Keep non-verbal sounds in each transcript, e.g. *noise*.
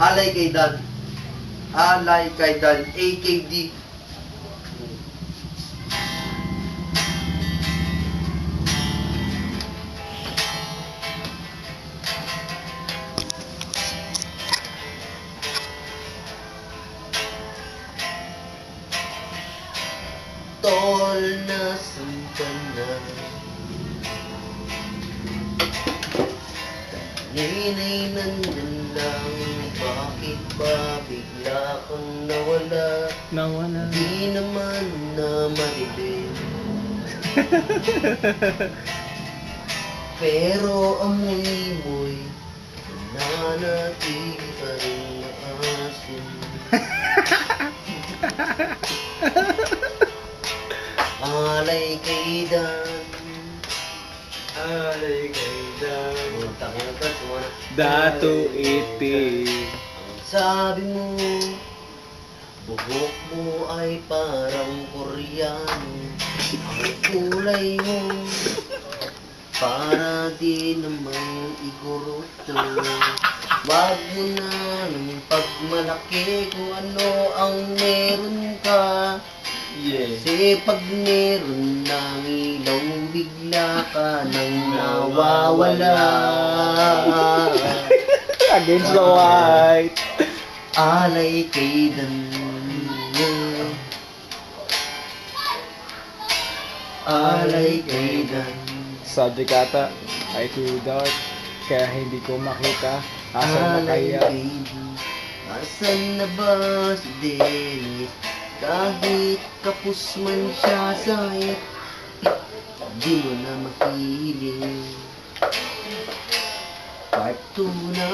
Alay kay Dan. Alay kay Dan. AKD. Tol na sundan na Ninay nandun lang Bakit ba bigla kang nawala? Nawala. Di naman na madilim *laughs* Pero amoy mo'y Nananatili pa rin maasin *laughs* Alay kay Dan. Alay kay Dan Dato itik. Sabi mo, buhok mo ay parang koreano. Ang kulay mo, para di naman iguruto Wag mo na nang pagmalaki kung ano ang meron ka Yeah. Kasi pag meron ng ilaw, bigla ka nang nawawala *laughs* Against the white. Alay kay Dan Alay kay Dan Subject ata ay too dark. Kaya hindi ko makita. Asa na Alay kaya? kay Dan Asan na ba si Dennis? Kahit kapos man siya sa hit Di mo na makiling Part 2 na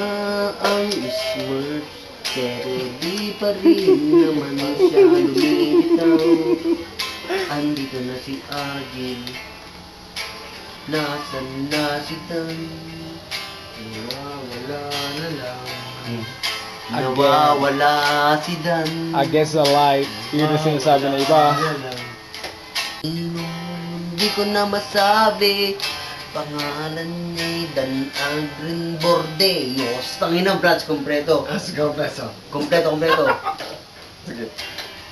ang smurf Pero di pa rin naman siya lumilitaw Andito na si Argil Nasaan na si Dan Nawawala na lang Nawawala si Dan Against the light. Yun ang sinasabi ng iba. Hindi ko na masabi Pangalan ni Dan Aldrin Bordeos Tangin ng branch kompleto Ah, sigaw peso. Kompleto, kompleto *laughs* Sige.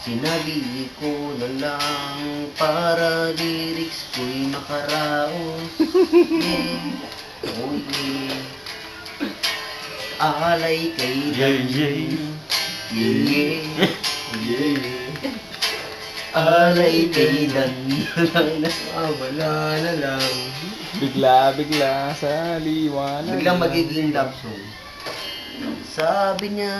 Sinabi ko na lang para lyrics ko'y makaraos Yeah, oh yeah Alay kay Dan Yeah, Yeah. Alay kay Dan Ah, wala na lang. Bigla, bigla sa liwanag. Biglang magiging love song. Sabi niya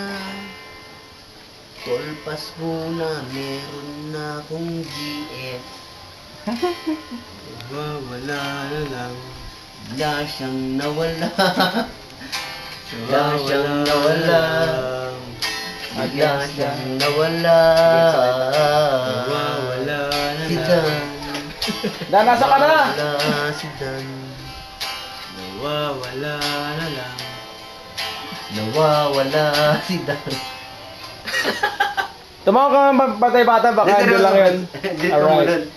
Tolpas muna, meron na akong GF *laughs* Wala na lang. Bigla siyang nawala *laughs* Bigla siyang nawala Bigla siyang nawala Wala na Si. Dan Dan, nasa ka na? Nawala si Dan Nawawala na lang. Nawawala si Dan Tumawag ka ng patay bata, baka doon lang yun. *laughs* Alright.